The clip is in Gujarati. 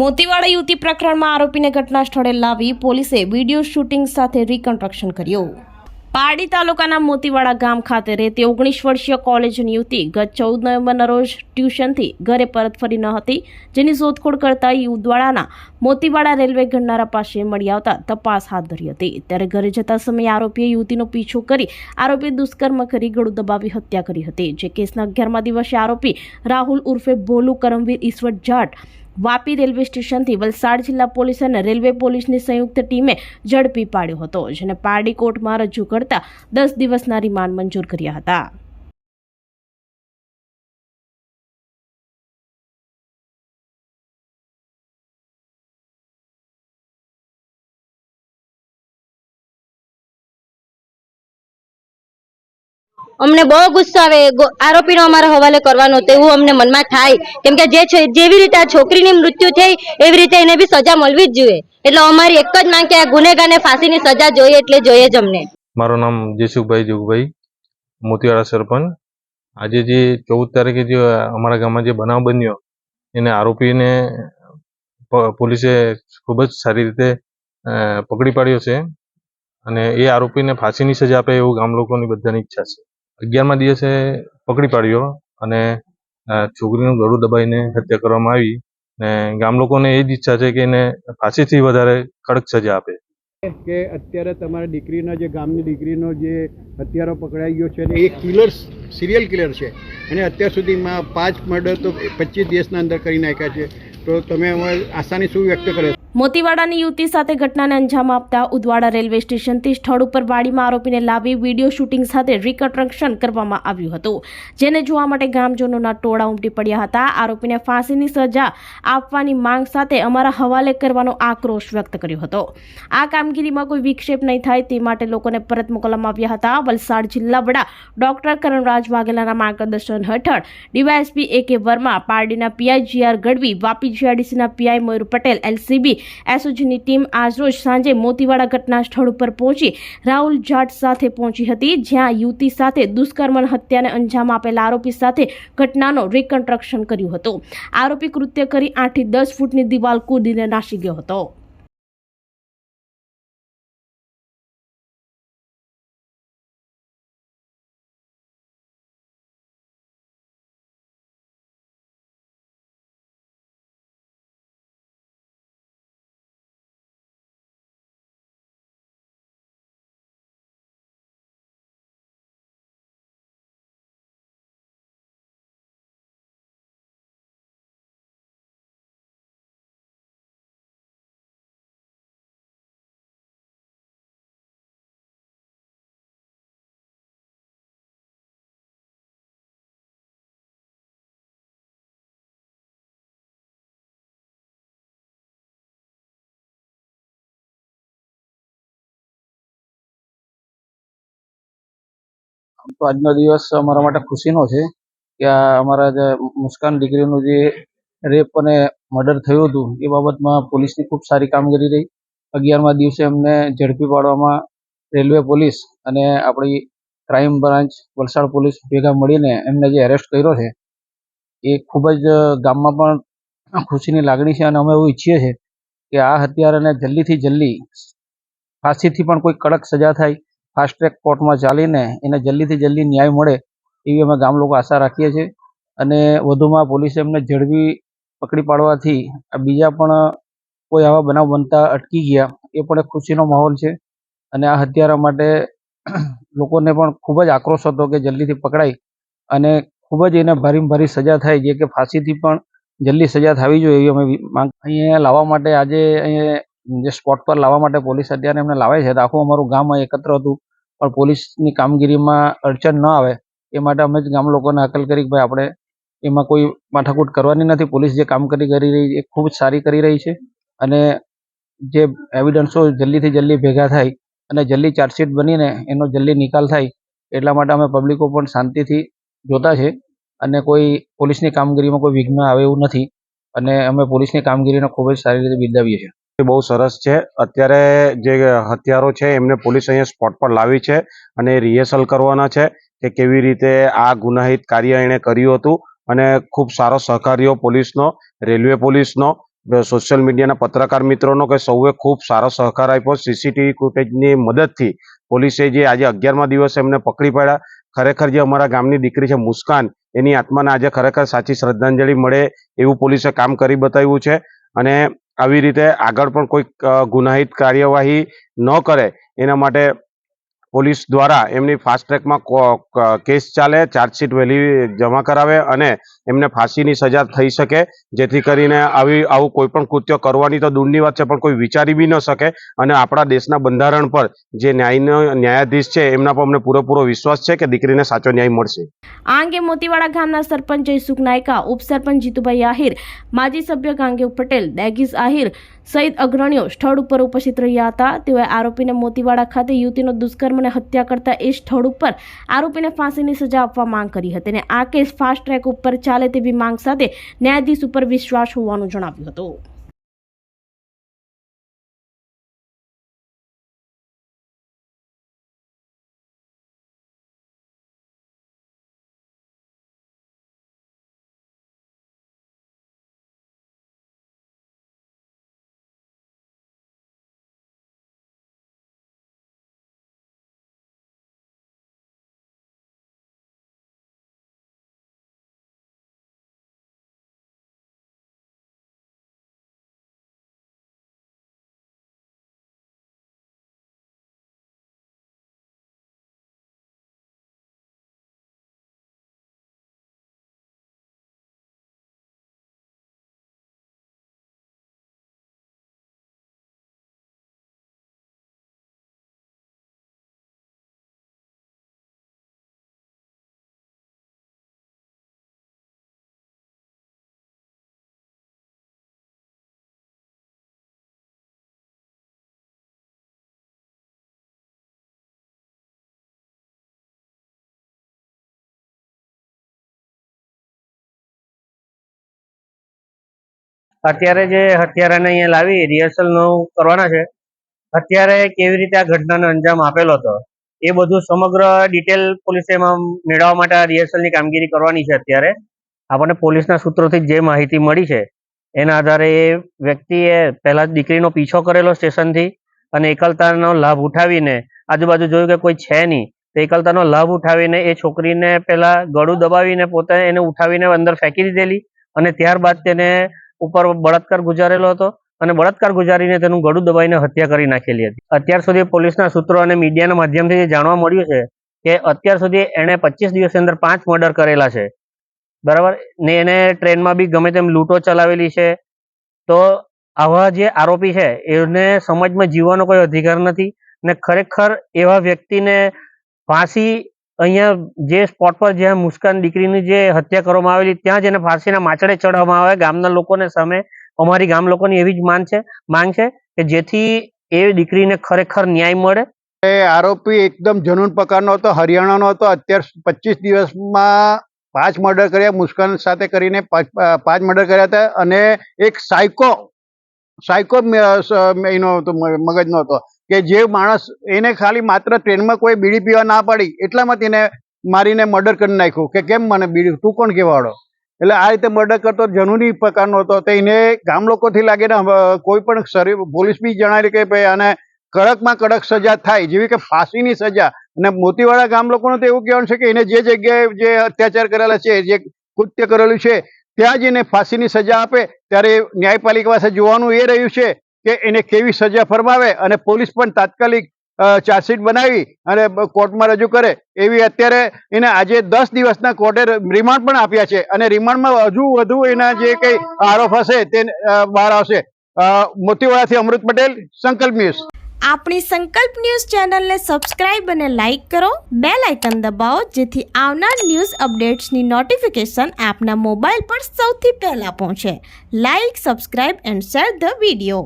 મોતીવાડા યુવતી પ્રકરણમાં આરોપીને ઘટના સ્થળે લાવી પોલીસે વીડિયો શૂટિંગ સાથે રિકન્સ્ટ્રક્શન કર્યું. પારડી તાલુકાના મોતીવાડા ગામ ખાતે રહેતી ઓગણીસ વર્ષીય કોલેજની યુવતી ગત ચૌદ નવેમ્બરના રોજ ટ્યુશનથી ઘરે પરત ફરી ન હતી, જેની શોધખોળ કરતા ઉદવાડાના મોતીવાડા રેલવે ગણનારા પાસે મળી આવતા તપાસ હાથ ધરી હતી. ત્યારે ઘરે જતા સમયે આરોપીએ યુવતીનો પીછો કરી આરોપીએ દુષ્કર્મ કરી ગળું દબાવી હત્યા કરી હતી. જે કેસના અગિયારમા દિવસે આરોપી રાહુલ ઉર્ફે ભોલુ કરમવીર ઈશ્વર જાટ વાપી રેલવે સ્ટેશનથી વલસાડ જિલ્લા પોલીસ અને રેલવે પોલીસની સંયુક્ત ટીમે ઝડપી પાડ્યો હતો, જેને પારડી કોર્ટમાં રજૂ કરતા દસ દિવસના રિમાન્ડ મંજૂર કર્યા હતા. અમને બહુ ગુસ્સો આવે આરોપીનો અમારો હવાલે કરવાનો તેવું અમને મનમાં થાય. કેમ કે જે જેવી રીતે આ છોકરીની મૃત્યુ થઈ, એવી રીતે એને બી સજા મળવી જ જોઈએ. એટલે અમારી એક જ માંગ કે આ ગુનેગારને ફાંસીની સજા જોઈએ એટલે જોઈએ જ અમને. મારું નામ જેસુભાઈ જુગભાઈ, મોતીવાડા સરપંચ. આજે જે ચૌદ તારીખે જે અમારા ગામમાં જે બનાવ બન્યો, એને આરોપીને પોલીસે ખૂબ જ સારી રીતે પકડી પાડ્યો છે. અને એ આરોપીને ફાંસીની સજા આપે એવું ગામ લોકોની બધાની ઈચ્છા છે. અગિયારમા દિવસે પકડી પાડ્યો અને છોકરીનું ગળું દબાઈને હત્યા કરવામાં આવી ને ગામ લોકોને એ જ ઈચ્છા છે કે એને ફાંસીથી વધારે કડક સજા આપે. કે અત્યારે તમારા દીકરીનો જે ગામની દીકરીનો જે હત્યારો પકડાઈ ગયો છે એ કિલર સિરિયલ કિલર છે. અને અત્યાર સુધીમાં પાંચ મર્ડર તો પચીસ દિવસના અંદર કરી નાખ્યા છે. તો તમે આસાની શું વ્યક્ત કરે મોતીવાડાની યુવતી સાથે ઘટનાને અંજામ આપતા ઉદવાડા રેલવે સ્ટેશનથી સ્થળ ઉપર વાડીમાં આરોપીને લાવી વીડિયો શૂટિંગ સાથે રિકન્સ્ટ્રક્શન કરવામાં આવ્યું હતું, જેને જોવા માટે ગામજનોના ટોળા ઉમટી પડ્યા હતા. આરોપીને ફાંસીની સજા આપવાની માંગ સાથે અમારા હવાલે કરવાનો આક્રોશ વ્યક્ત કર્યો હતો. આ કામગીરીમાં કોઈ વિક્ષેપ નહીં થાય તે માટે લોકોને પરત મોકલવામાં આવ્યા હતા. વલસાડ જિલ્લા વડા ડોક્ટર કરણરાજ વાઘેલાના માર્ગદર્શન હેઠળ D Y S P A K Verma, પારડીના P I G R Gadhvi, Vapi જીઆરડીસીના P I Mayur Patel, L C B એસઓજીની team આજરોજ સાંજે મોતીવાડા ઘટના સ્થળ ઉપર પહોંચી રાહુલ જાટ સાથે પહોંચી હતી, જ્યાં યુવતી સાથે દુષ્કર્મ હત્યાને અંજામ આપેલા આરોપી સાથે ઘટનાનો રિકન્સ્ટ્રક્શન કર્યું હતું. આરોપી કૃત્ય કરી આઠથી દસ ફૂટની દિવાલ કૂદીને નાસી ગયો હતો. તો આજનો દિવસ અમારા માટે ખુશીનો છે કે આ અમારા જે મુસ્કાન દીકરીનું જે રેપ અને મર્ડર થયું હતું, એ બાબતમાં પોલીસની ખૂબ સારી કામગીરી રહી. અગિયારમા દિવસે અમને ઝડપી પાડવામાં રેલવે પોલીસ અને આપણી ક્રાઇમ બ્રાન્ચ વલસાડ પોલીસ ભેગા મળીને એમને જે એરેસ્ટ કર્યો છે, એ ખૂબ જ ગામમાં પણ ખુશીની લાગણી છે અને અમે એવું ઈચ્છીએ છીએ કે આ હત્યારાને જલ્દીથી જલ્દી ફાંસીથી પણ કોઈ કડક સજા થાય ફાસ્ટ ટ્રેક કોર્ટમાં ચાલીને એને જલ્દીથી જલ્દી ન્યાય મળે એવી અમે ગામ લોકો આશા રાખીએ છીએ. અને વધુમાં પોલીસે એમને ઝડપી પકડી પાડવાથી બીજા પણ કોઈ આવા બનાવ બનતા અટકી ગયા, એ પણ એક ખુશીનો માહોલ છે. અને આ હત્યારા માટે લોકોને પણ ખૂબ જ આક્રોશ હતો કે જલ્દીથી પકડાય અને ખૂબ જ એને ભારી ભારી સજા થાય, જે કે ફાંસીથી પણ જલ્દી સજા થવી જોઈએ એવી અમે માંગ અહીંયા લાવવા માટે આજે અહીંયા જે સ્પોટ પર લાવવા માટે પોલીસ અત્યારે એમને લાવે છે. તો આખું અમારું ગામ એકત્ર હતું. પણ પોલીસની કામગીરીમાં અડચણ ન આવે. એ માટે અમે જ ગામ લોકોને અકલ કરી ભાઈ આપણે એમાં કોઈ માથાકૂટ કરવાની નથી. પોલીસ જે કામગીરી કરી રહી એ ખૂબ સારી કરી રહી છે. અને જે એવિડન્સો જલ્દીથી જલ્દી ભેગા થાય અને જલ્દી ચાર્જશીટ બનીને એનો જલ્દી નિકાલ થાય, એટલા માટે અમે પબ્લિકો પણ શાંતિથી જોતા છે. અને કોઈ પોલીસની કામગીરીમાં કોઈ વિઘ્ન આવે એવું નથી. અને અમે પોલીસની કામગીરીને ખૂબ જ સારી રીતે બિરદાવીએ છીએ. બહુ સરસ છે. અત્યારે જે હથિયારો છે એમને પોલીસ અહીંયા સ્પોટ પર લાવી છે અને રિહર્સલ કરવાના છે કે કેવી રીતે આ ગુનાહિત કાર્ય એણે કર્યું હતું અને ખૂબ સારો સહકાર્યો પોલીસનો, રેલવે પોલીસનો, સોશિયલ મીડિયાના પત્રકાર મિત્રોનો કે સૌએ ખૂબ સારો સહકાર આપ્યો. સીસીટીવી ફૂટેજની મદદથી પોલીસે જે આજે અગિયારમા દિવસે એમને પકડી પાડ્યા. ખરેખર જે અમારા ગામની દીકરી છે મુસ્કાન, એની આત્માને આજે ખરેખર સાચી શ્રદ્ધાંજલિ મળે એવું પોલીસે કામ કરી બતાવ્યું છે અને આવી રીતે આગળ પણ કોઈક ગુનાહિત કાર્યવાહી ન કરે એના માટે પોલીસ દ્વારા એમની ફાસ્ટ ટ્રેકમાં કેસ ચાલે ચાર્જશીટ વહેલી જમા કરાવે અને એમને ફાંસીની સજા થઈ શકે, જેથી કરીને આવી, આવું કોઈ પણ કૃત્ય કરવાની તો દૂરની વાત છે, પણ કોઈ વિચારી બી ન શકે અને આપણા દેશના બંધારણ પર જે ન્યાયનો, ન્યાયાધીશ છે, એમના પર અમને પૂરેપૂરો વિશ્વાસ છે કે દીકરીને સાચો ન્યાય મળશે. આ અંગે મોતીવાડા ગામના સરપંચ જયસુખ નાયકા, ઉપસરપંચ જીતુભાઈ આહિર, માજી સભ્ય ગાંગેવ પટેલ, દેગીસ આહિર સહિત અગ્રણીઓ સ્થળ ઉપર ઉપસ્થિત રહ્યા હતા. તેઓએ આરોપીને મોતીવાડા ખાતે યુવતીનો દુષ્કર્મ અને હત્યા કરતા એ સ્થળ ઉપર આરોપીને ફાંસીની સજા આપવા માંગ કરી હતી અને આ કેસ ફાસ્ટ ટ્રેક ઉપર ચાલે તેવી માંગ સાથે ન્યાયાધીશ ઉપર વિશ્વાસ હોવાનું જણાવ્યું હતું. અત્યારે જે હત્યારાને અહીંયા લાવી રિહર્સલનું કરવાના છે, અત્યારે કેવી રીતે આ ઘટનાનો અંજામ આપેલો હતો, એ બધું સમગ્ર ડિટેલ પોલીસે એમાં મેળવવા માટે આ રિહર્સલની કામગીરી કરવાની છે અત્યારે. આપણને પોલીસના સૂત્રોથી જે માહિતી મળી છે, એના આધારે એ વ્યક્તિએ પહેલાં દીકરીનો પીછો કરેલો સ્ટેશનથી અને એકલતાનો લાભ ઉઠાવીને આજુબાજુ જોયું કે કોઈ છે નહીં, તો એકલતાનો લાભ ઉઠાવીને એ છોકરીને પહેલાં ગળું દબાવીને પોતે એને ઉઠાવીને અંદર ફેંકી દીધેલી અને ત્યારબાદ તેને ઉપર બળાત્કાર ગુજારેલો હતો અને બળાત્કાર ગુજારીને તેનું ગળું દબાઈને હત્યા કરી નાખેલી હતી. અત્યાર સુધી પોલીસના સૂત્રો અને મીડિયાના માધ્યમથી જાણવા મળ્યું છે કે અત્યાર સુધી એણે પચીસ દિવસની અંદર પાંચ મર્ડર કરેલા છે. બરાબર? ને એને ટ્રેનમાં બી ગમે તેમ લૂંટો ચલાવેલી છે. તો આવા જે આરોપી છે એને સમાજમાં જીવવાનો કોઈ અધિકાર નથી ને ખરેખર એવા વ્યક્તિને ફાંસી અહીંયા જે સ્પોટ પર જ્યાં મુસ્કાન દીકરીની જે હત્યા કરવામાં આવેલી, ત્યાં જ એને ફાંસીના માચડે ચડવામાં આવે. ગામના લોકોને સામે, અમારી ગામ લોકોની એવી જ માન છે, માંગ છે કે જેથી એ દીકરીને ખરેખર ન્યાય મળે. એ આરોપી એકદમ જનૂન પ્રકારનો હતો, હરિયાણાનો હતો. અત્યાર પચીસ દિવસમાં પાંચ મર્ડર કર્યા, મુસ્કાન સાથે કરીને પાંચ મર્ડર કર્યા હતા અને એક સાયકો સાયકો એનો હતો મગજનો હતો. કે જે માણસ એને ખાલી માત્ર ટ્રેનમાં કોઈ બીડી પીવા ના પાડી એટલામાં તેને મારીને મર્ડર કરી નાખ્યું. કે કેમ મને બીડી, તું કોણ કહેવાડો? એટલે આ રીતે મર્ડર કરતો જનુની પ્રકારનો હતો. તો એને ગામ લોકોથી લાગે ને કોઈ પણ શરીર, પોલીસ બી જણાવી કે ભાઈ આને કડકમાં કડક સજા થાય, જેવી કે ફાંસીની સજા. અને મોતીવાડા ગામ લોકોનું તો એવું કહેવાનું છે કે એને જે જગ્યાએ જે અત્યાચાર કરેલા છે, જે કૃત્ય કરેલું છે, ત્યાં જ એને ફાંસીની સજા આપે. ત્યારે ન્યાયપાલિકા પાસે જોવાનું એ રહ્યું છે કે એને કેવી સજા ફરમાવે અને પોલીસ પણ તાત્કાલિક ચાર્જશીટ બનાવી અને કોર્ટમાં રજૂ કરે એવી અત્યારે એને આજે દસ દિવસના કોર્ટે રિમાન્ડ પણ આપ્યા છે. અને રિમાન્ડમાં હજુ વધુ એના જે કંઈ આરોપ હશે તે બહાર આવશે. મોતીવાડાથી અમૃત પટેલ, સંકલ્પ ન્યૂઝ. આપણી સંકલ્પ ન્યૂઝ ચેનલને સબસ્ક્રાઇબ અને લાઇક કરો. બે લાઇકન દબાવો, જેથી આવનાર ન્યૂઝ અપડેટ્સની નોટિફિકેશન આપના મોબાઈલ પર સૌથી પહેલા પહોંચે. Like, subscribe and share the video.